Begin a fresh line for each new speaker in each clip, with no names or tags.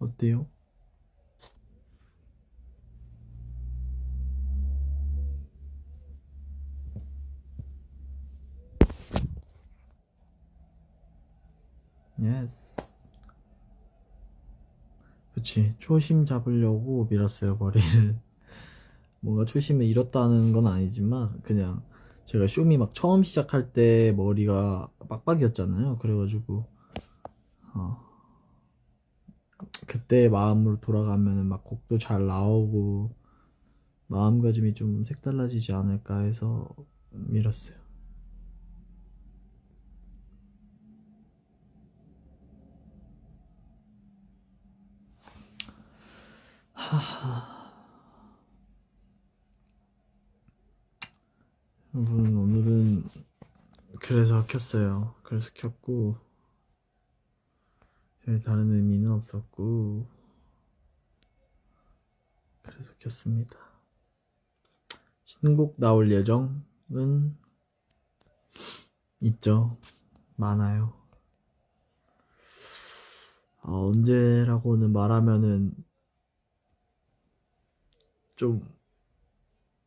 어때요? 예스. 그치. 초심 잡으려고 밀었어요, 머리를. 뭔가 초심을 잃었다는 건 아니지만, 그냥 제가 쇼미 막 처음 시작할 때 머리가 빡빡이었잖아요. 그래가지고, 어, 그때 마음으로 돌아가면은 막 곡도 잘 나오고, 마음가짐이 좀 색달라지지 않을까 해서 밀었어요. 여러분 오늘은 그래서 켰어요. 그래서 켰고 별 다른 의미는 없었고 그래서 켰습니다. 신곡 나올 예정은 있죠. 많아요. 아, 언제라고는 말하면은 좀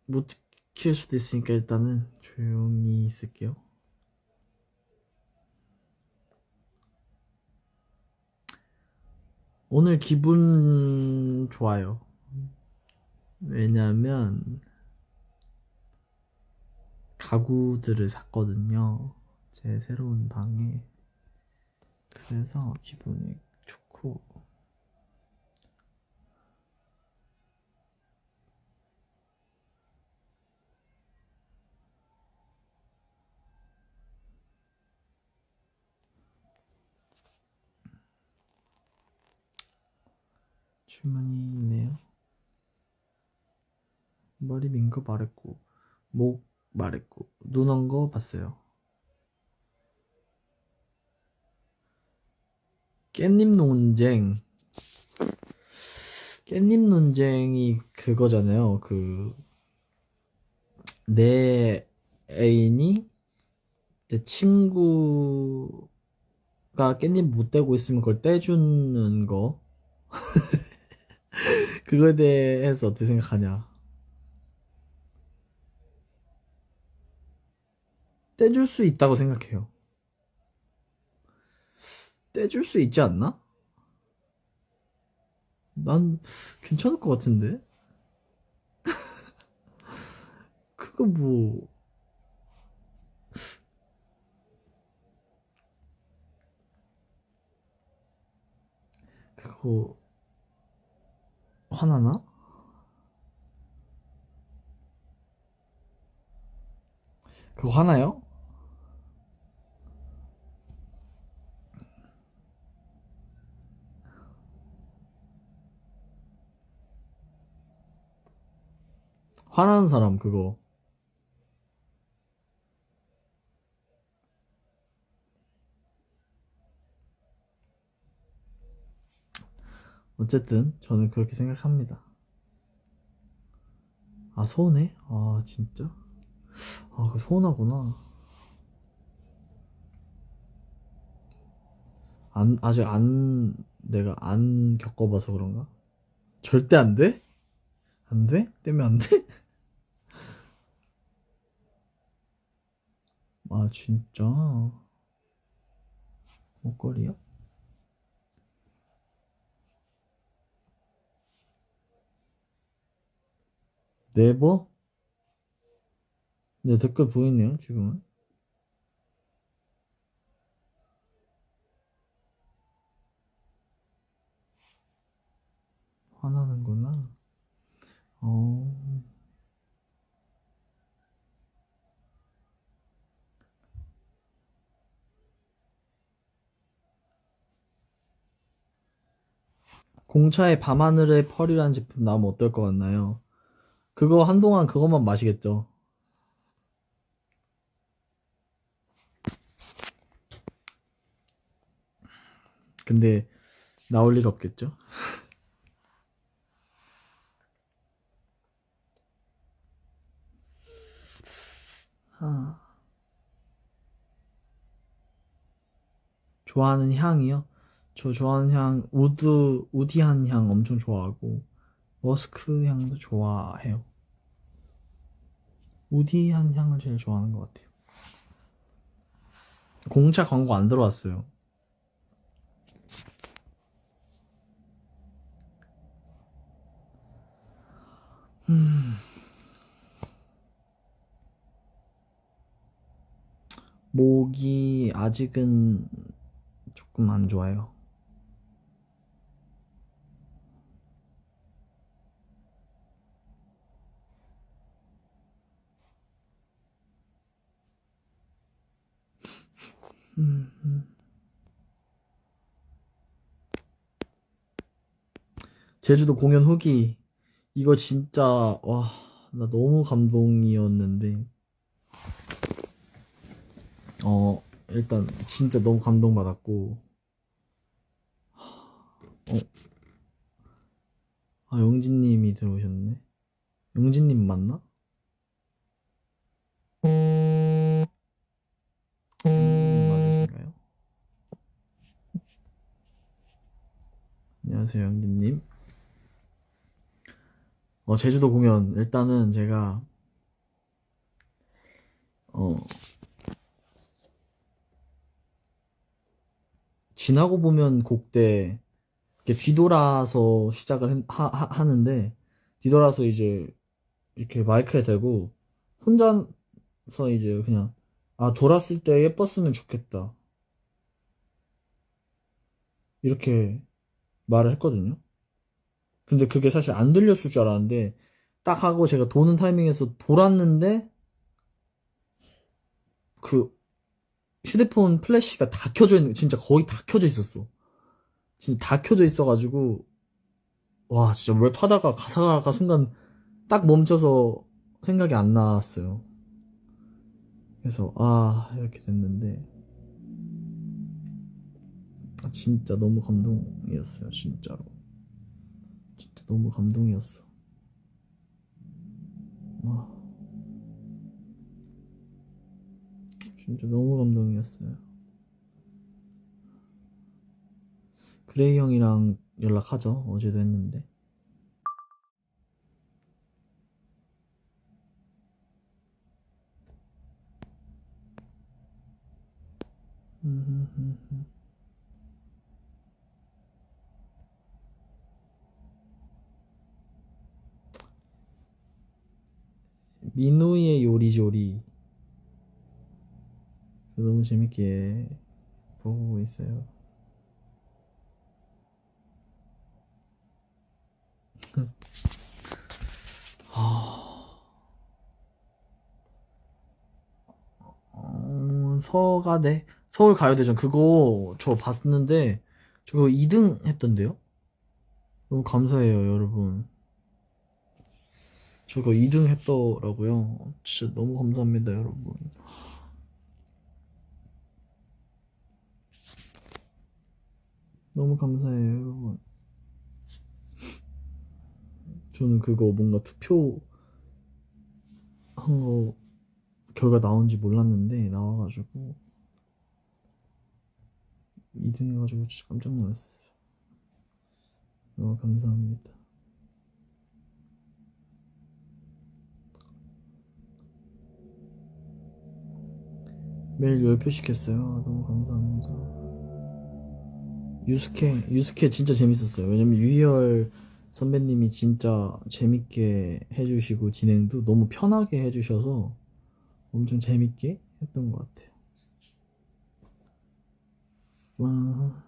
못 지킬 수도 있으니까 일단은 조용히 있을게요. 오늘 기분 좋아요. 왜냐면 가구들을 샀거든요. 제 새로운 방에. 그래서 기분이 좋고 질문이 있네요. 머리 민 거 말했고, 목 말했고, 눈 온 거 봤어요. 깻잎 논쟁. 깻잎 논쟁이 그거잖아요. 그, 내 애인이 내 친구가 깻잎 못 떼고 있으면 그걸 떼주는 거. 그거에 대해서 어떻게 생각하냐? 떼줄 수 있다고 생각해요. 떼줄 수 있지 않나? 난 괜찮을 것 같은데? 그거 뭐, 그거, 화나나? 그거 화나요? 화나는 사람 그거 어쨌든 저는 그렇게 생각합니다. 아 서운해? 아 진짜? 아 그 서운하구나. 안 아직 안 내가 안 겪어봐서 그런가? 절대 안 돼? 안 돼? 떼면 안 돼? 아 진짜 목걸이야? 네버? 네 댓글 보이네요 지금은 화나는구나 어 공차의 밤하늘의 펄이라는 제품 나오면 어떨 것 같나요? 그거 한동안 그것만 마시겠죠. 근데 나올 리가 없겠죠. 아. 좋아하는 향이요? 저 좋아하는 향 우드 우디한 향 엄청 좋아하고 머스크 향도 좋아해요. 우디한 향을 제일 좋아하는 것 같아요. 공차 광고 안 들어왔어요. 음. 목이 아직은 조금 안 좋아요. 제주도 공연 후기 이거 진짜 와 나 너무 감동이었는데 어 일단 진짜 너무 감동받았고 어. 아 영진님이 들어오셨네 영진님 맞나? 안녕하세요 영진님. 어 제주도 공연. 일단은 제가 어 지나고 보면 곡대 이렇게 뒤돌아서 시작을 했- 하, 하- 하 는데 뒤돌아서 이제 이렇게 마이크에 대고 혼자서 이제 그냥 아 돌았을 때 예뻤으면 좋겠다. 이렇게 말을 했거든요. 근데 그게 사실 안 들렸을 줄 알았는데 딱 하고 제가 도는 타이밍에서 돌았는데 그 휴대폰 플래시가 다 켜져 있는 진짜 거의 다 켜져 있었어. 진짜 다 켜져 있어가지고 와 진짜 랩하다가 가사가 순간 딱 멈춰서 생각이 안 났어요. 그래서 아 이렇게 됐는데 아, 진짜 너무 감동이었어요 진짜로 진짜 너무 감동이었어. 와 진짜 너무 감동이었어요. 그레이 형이랑 연락하죠. 어제도 했는데. 민호의 요리조리 너무 재밌게 보고 있어요. 어, 서가대 서울 가요대전 그거 저 봤는데 저 그거 2등 했던데요? 너무 감사해요 여러분. 저 그거 2등 했더라고요. 진짜 너무 감사합니다 여러분. 너무 감사해요 여러분. 저는 그거 뭔가 투표 한 거 결과 나온지 몰랐는데 나와가지고 2등 해가지고 진짜 깜짝 놀랐어요. 너무 감사합니다. 매일 10표씩 했어요. 너무 감사합니다. 유스케, 유스케 진짜 재밌었어요. 왜냐면 유희열 선배님이 진짜 재밌게 해주시고 진행도 너무 편하게 해주셔서 엄청 재밌게 했던 것 같아요. 와,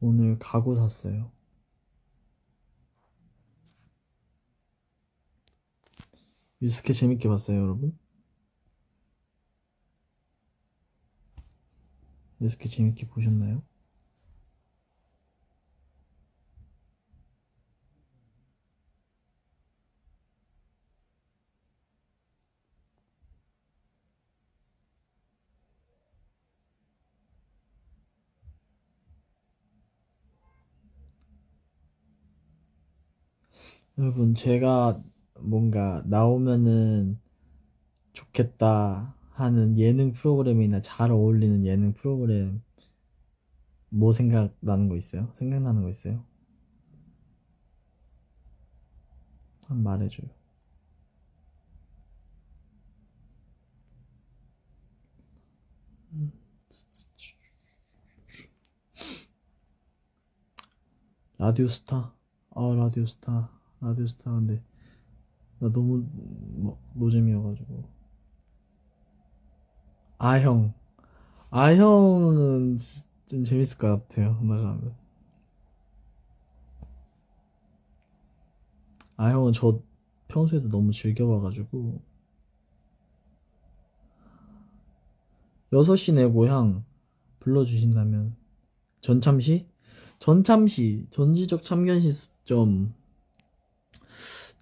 오늘 가구 샀어요. 유스케 재밌게 봤어요, 여러분? 유스케 재밌게 보셨나요? 여러분, 제가 뭔가 나오면은 좋겠다 하는 예능 프로그램이나 잘 어울리는 예능 프로그램 뭐 생각나는 거 있어요? 생각나는 거 있어요? 한번 말해줘요. 라디오스타. 아, 라디오스타. 라디오스타. 근데, 나 너무, 뭐, 노잼이어가지고. 아형. 아형은 좀 재밌을 것 같아요. 나가면. 아형은 저 평소에도 너무 즐겨봐가지고. 6시 내 고향 불러주신다면. 전참시? 전참시, 전지적 참견 시점,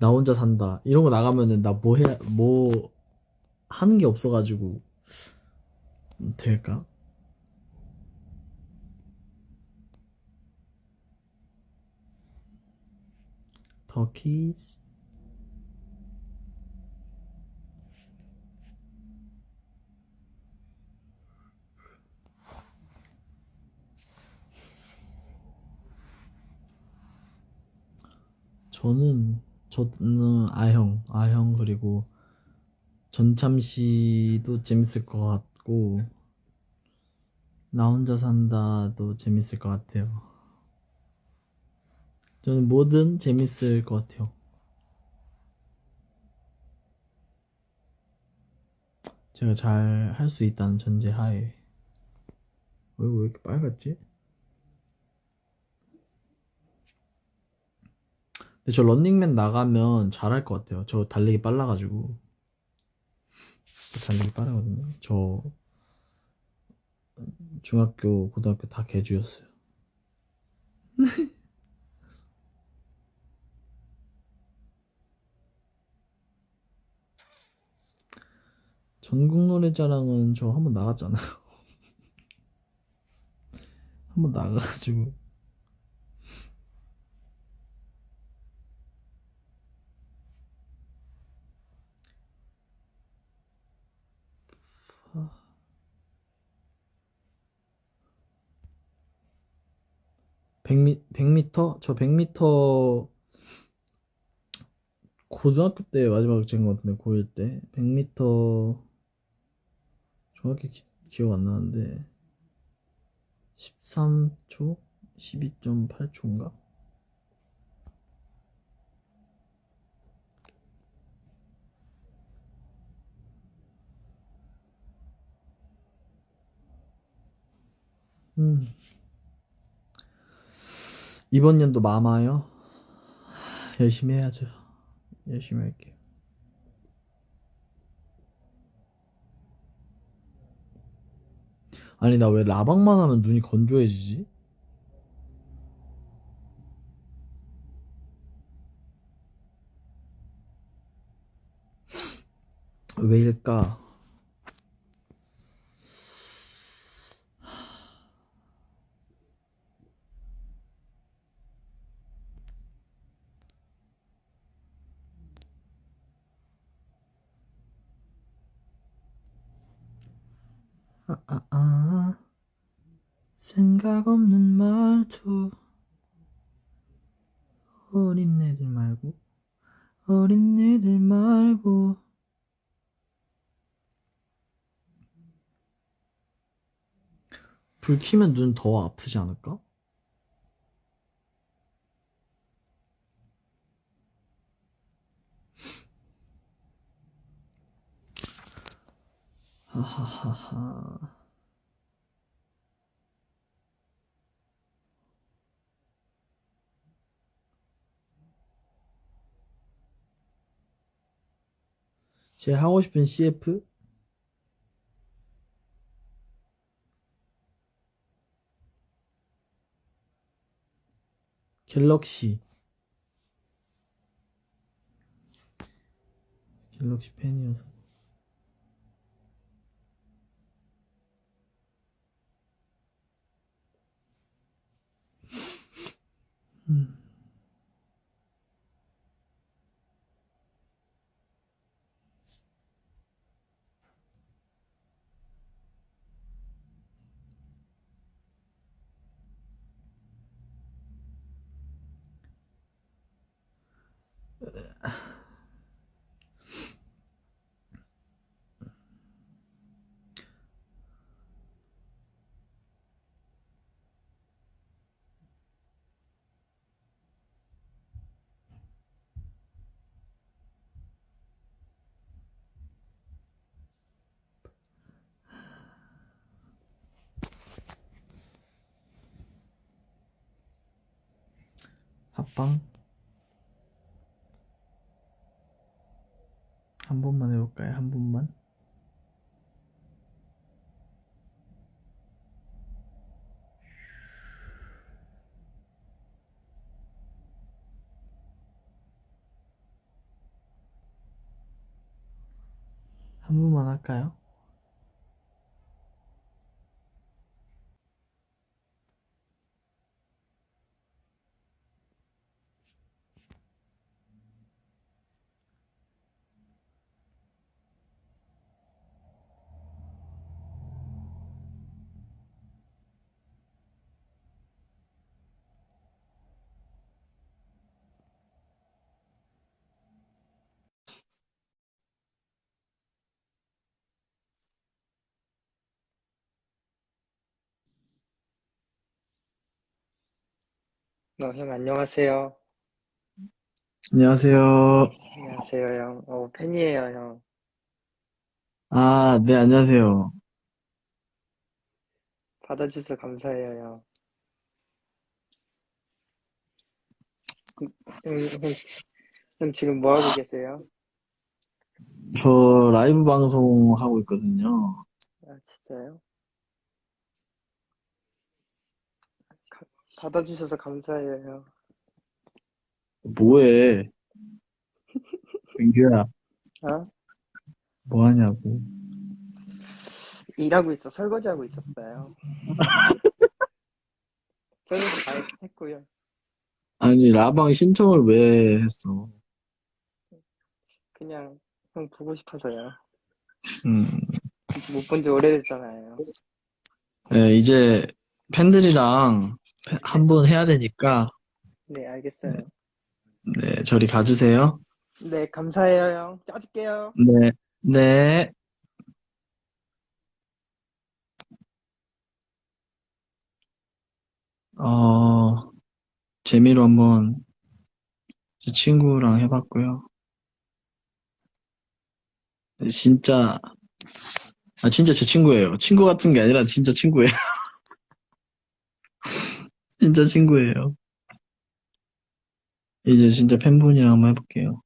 나 혼자 산다. 이런 거 나가면은 나 뭐 해, 뭐 하는 게 없어가지고, 될까? 터키즈? 저는 저는 아형 아형 그리고 전참시도 재밌을 것 같고 나 혼자 산다도 재밌을 것 같아요. 저는 뭐든 재밌을 것 같아요. 제가 잘 할 수 있다는 전제 하에 얼굴 왜 이렇게 빨갛지? 근데 저 런닝맨 나가면 잘할 것 같아요. 저 달리기 빨라가지고. 저 달리기 빠르거든요. 저 중학교, 고등학교 다 개주였어요. 전국 노래자랑은 저 한 번 나갔잖아요. 한 번 나가가지고. 백미 100m? 저 100m 고등학교 때 마지막 잰것 같은데 고1 때 100m 정확히 기, 기억 안 나는데 13초? 12.8초인가? 음. 이번 연도 마마요? 열심히 해야죠. 열심히 할게요. 아니, 나 왜 라방만 하면 눈이 건조해지지? 왜일까? 아, 아, 아. 생각 없는 말투. 어린애들 말고, 어린애들 말고. 불 켜면 눈 더 아프지 않을까? 하하하하. 제가 하고 싶은 CF? 갤럭시. 갤럭시 팬이어서. 음. 합방 한 번만 해 볼까요? 한 번만 한 번만 할까요?
어, 형, 안녕하세요.
안녕하세요.
안녕하세요, 형. 어, 팬이에요, 형.
아, 네, 안녕하세요.
받아주셔서 감사해요, 형. 형, 형, 형 지금 뭐 하고 계세요?
저 라이브 방송 하고 있거든요.
아, 진짜요? 가- 받아주셔서 감사해요, 형.
뭐해? 민규야,
어?
뭐 하냐고.
일하고 있어, 설거지하고 있었어요. 설거지 다 했- 했고요.
아니, 라방 신청을 왜 했어?
그냥 형 보고 싶어서요.
음,
못 본 지 오래됐잖아요.
네, 이제 팬들이랑 한번 해야 되니까,
네, 알겠어요.
네, 저리 가주세요.
네, 감사해요, 형. 짜줄게요.
네, 네. 어, 재미로 한번 제 친구랑 해봤고요. 진짜, 아, 진짜 제 친구예요. 친구 같은 게 아니라 진짜 친구예요. 진짜 친구예요. 이제 진짜 팬분이랑 한번 해볼게요.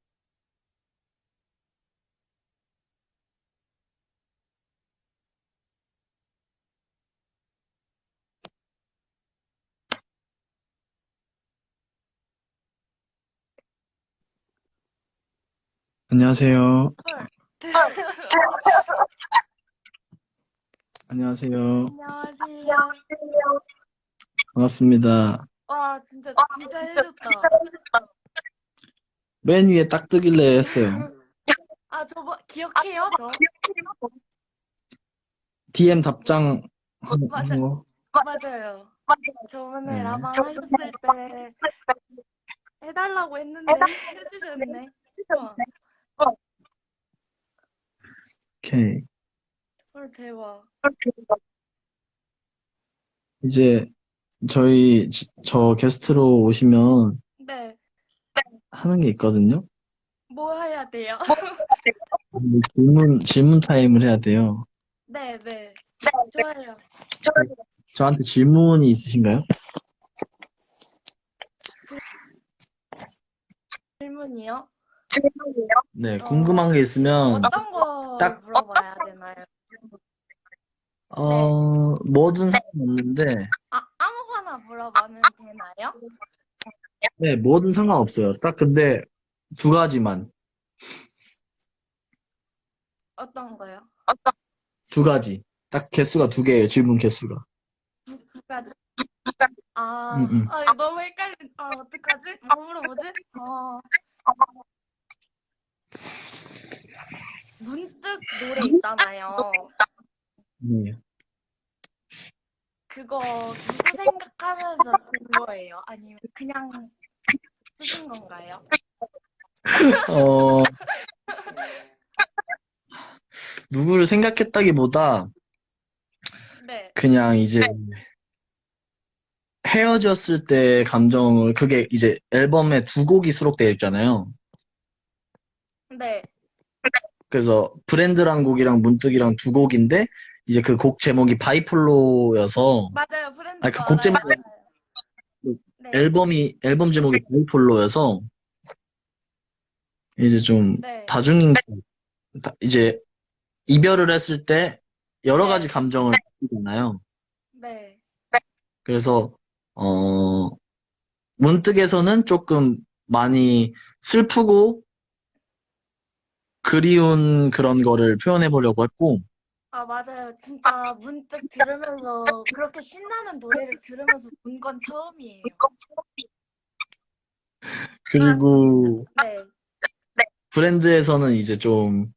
안녕하세요. 안녕하세요.
안녕하세요.
반갑습니다.
와, 진짜, 진짜 해줬다.
맨 위에 딱 뜨길래 했어요.
아, 저거, 기억해요? 저?
DM 답장 한,
맞아.
한 거.
맞아요. 저번에
네.
라방 하셨을 때 해달라고 했는데 해주셨네. 와,
오케이.
헐, 대박.
이제 저희 지- 저 게스트로 오시면
네,
하는 게 있거든요.
뭐 해야 돼요?
질문 질문 타임을 해야 돼요.
네, 네. 좋아요.
저한테 질문이 있으신가요?
질문이요?
네,
어.
궁금한 게 있으면
어떤 거
딱-
물어봐야 되나요?
어 뭐든 상관없는데
아, 아무거나 물어보면 되나요?
네, 뭐든 상관없어요. 딱 근데 두 가지만
어떤 거요?
두 가지. 딱 개수가 두 개예요. 질문 개수가.
두, 두 가지. 아,
음, 음.
아, 이거 너무 헷갈린, 아, 어떡하지? 뭐 물어보지? 어. 문득 노래 있잖아요.
네.
그거 거예요? 아니면 그냥 쓰신 건가요?
어, 누구를 생각했다기보다
네.
그냥 이제 헤어졌을 때 감정을 그게 이제 앨범에 두 곡이 수록되어 있잖아요.
네.
그래서 브랜드란 곡이랑 문득이랑 두 곡인데 이제 그 곡 제목이 바이폴로여서
맞아요. 브랜드.
아니, 그곡 제목-
네.
앨범이 앨범 제목이 바이폴로여서 이제 좀
네.
다중 다- 이제 이별을 했을 때 여러
네.
가지 감정을 느끼잖아요.
네.
그래서 어 문득에서는 조금 많이 슬프고 그리운 그런 거를 표현해 보려고 했고
아, 맞아요. 진짜 문득 들으면서 그렇게 신나는 노래를 들으면서 본 건 처음이에요.
그리고
네.
브랜드에서는 이제 좀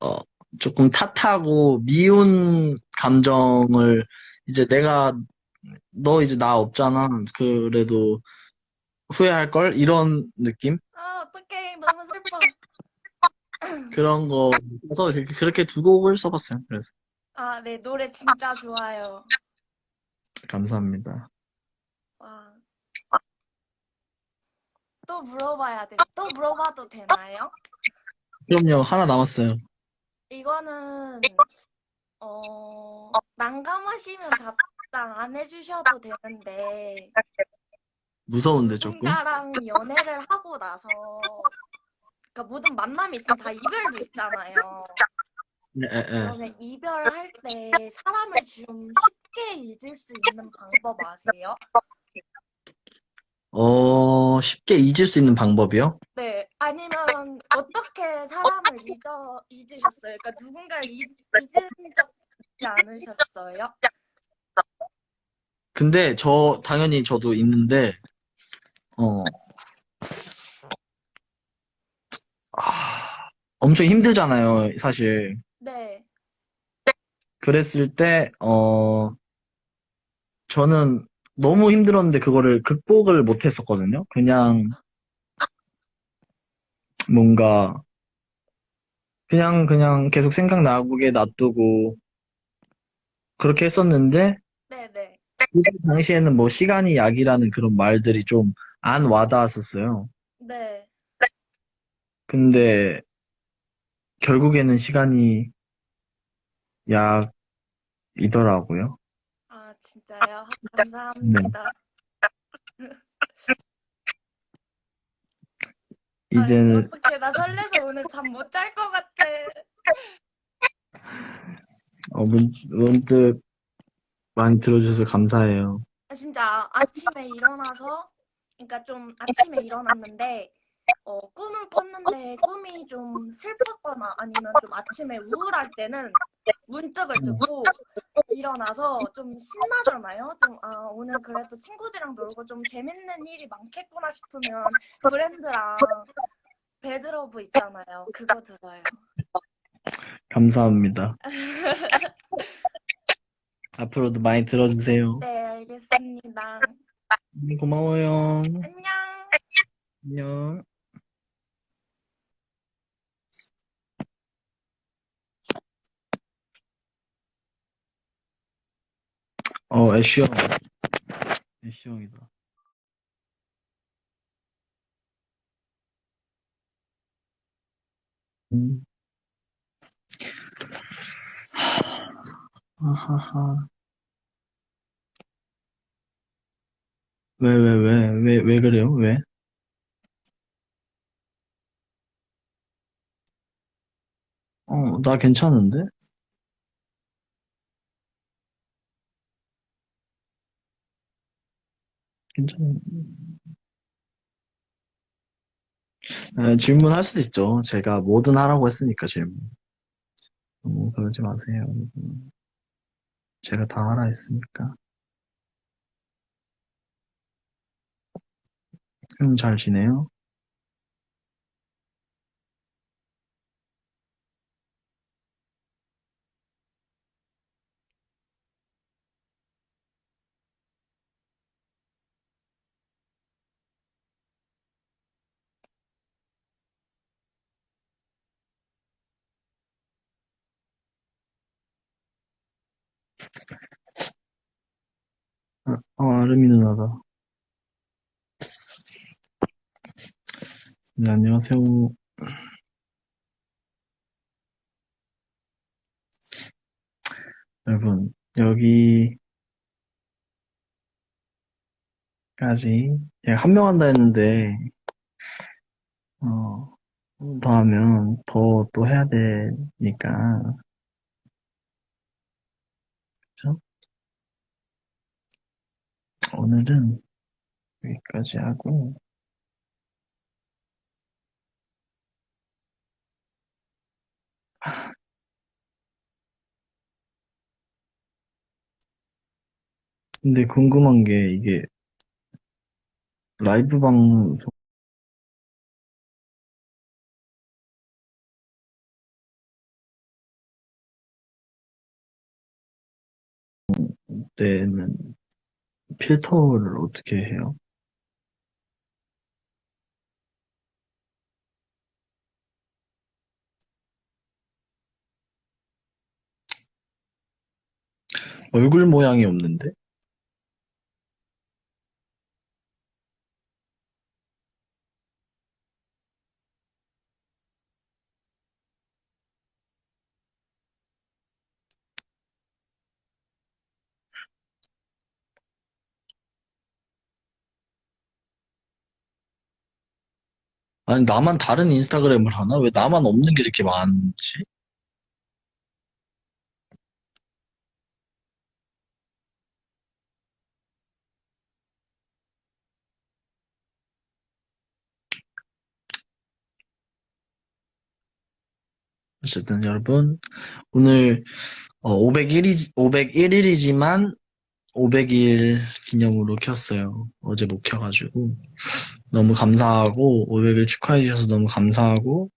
어, 조금 탓하고 미운 감정을 이제 내가 너 이제 나 없잖아. 그래도 후회할 걸 이런 느낌?
아, 어떡해. 너무 슬퍼.
그런 거 써서 그렇게- 그렇게 두 곡을 써봤어요. 그래서
아, 네. 노래 진짜 좋아요.
감사합니다.
와. 또 물어봐야 돼. 또 물어봐도 되나요?
그럼요. 하나 남았어요.
이거는 어 난감하시면 답장 안 해주셔도 되는데
무서운데 조금.
누군가랑 연애를 하고 나서 그러니까 모든 만남이 있으면 다 이별도 있잖아요.
예, 예, 예.
그러면 이별할 때 사람을 좀 쉽게 잊을 수 있는 방법 아세요?
어, 쉽게 잊을 수 있는 방법이요?
네. 아니면 어떻게 사람을 잊어 잊으셨어요? 그러니까 누군가를 잊, 잊은 적 있지 않으셨어요?
근데 저 당연히 저도 있는데 어, 아, 엄청 힘들잖아요, 사실.
네.
그랬을 때, 어, 저는 너무 힘들었는데 그거를 극복을 못 했었거든요. 그냥 뭔가 그냥 그냥 계속 생각나게 놔두고 그렇게 했었는데
네, 네.
그 당시에는 뭐 시간이 약이라는 그런 말들이 좀 안 와닿았었어요.
네.
근데 결국에는 시간이 약이더라고요.
아, 진짜요? 감사합니다.
이제는
아니, 어떡해. 나 설레서 오늘 잠 못 잘 것 같아.
어, 문, 문득 많이 들어주셔서 감사해요.
아, 진짜 아침에 일어나서, 그러니까 좀 아침에 일어났는데, 어, 꿈을 꿨는데 꿈이 좀 슬펐거나 아니면 좀 아침에 우울할 때는 문짝을 듣고 일어나서 좀 신나잖아요. 좀, 아, 오늘 그래도 친구들이랑 놀고 좀 재밌는 일이 많겠구나 싶으면 브랜드랑 배드러브 있잖아요. 그거 들어요.
감사합니다. 앞으로도 많이 들어주세요.
네, 알겠습니다.
음, 고마워요.
안녕.
안녕. 어, 애쉬 형. 애쉬 형이다. 음. 하하하. 왜, 왜, 왜, 왜, 왜 그래요? 왜? 어, 나 괜찮은데? 괜찮은, 에, 질문할 수도 있죠. 제가 뭐든 하라고 했으니까 질문. 너무 그러지 마세요. 여러분. 제가 다 하라 했으니까. 형 잘 지내요? 어, 아름이 누나다. 네, 안녕하세요. 여러분, 여기까지, 제가 한 명 한다 했는데, 어, 더 하면 더 또 해야 되니까, 그쵸? 오늘은 여기까지 하고, 근데 궁금한 게 이게 라이브 방송 때는 필터를 어떻게 해요? 얼굴 모양이 없는데? 아니, 나만 다른 인스타그램을 하나? 왜 나만 없는 게 이렇게 많지? 어쨌든 여러분, 오늘 501일, 501일이지만 500일 기념으로 켰어요. 어제 못 켜가지고. 너무 감사하고, 500일 축하해 주셔서 너무 감사하고,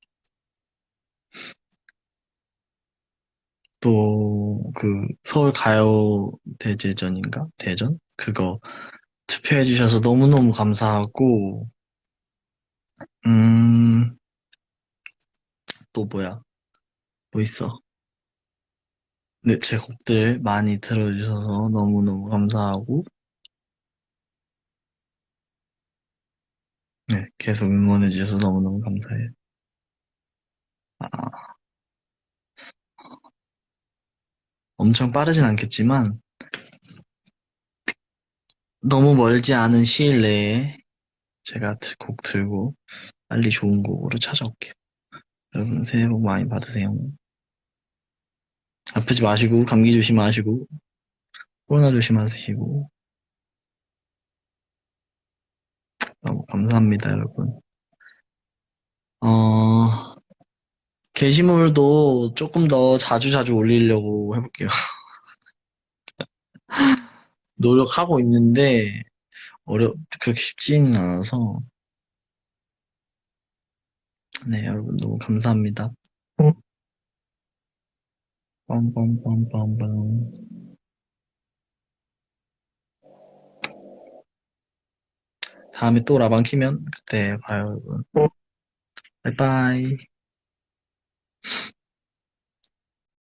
또, 그, 서울 가요 대제전인가? 대전? 그거 투표해 주셔서 너무너무 감사하고, 음, 또 뭐야? 뭐 있어? 네, 제 곡들 많이 들어주셔서 너무너무 감사하고, 네, 계속 응원해 주셔서 너무너무 감사해요. 아, 엄청 빠르진 않겠지만, 너무 멀지 않은 시일 내에 제가 드- 곡 들고 빨리 좋은 곡으로 찾아올게요. 여러분 새해 복 많이 받으세요. 아프지 마시고, 감기 조심하시고, 코로나 조심하시고, 너무 감사합니다, 여러분. 어, 게시물도 조금 더 자주자주 올리려고 해볼게요. 노력하고 있는데, 어려, 그렇게 쉽지는 않아서. 네, 여러분 너무 감사합니다. 빰빰빰빰빰. 다음에 또 라방 키면 그때 봐요, 여러분. 어. 바이바이.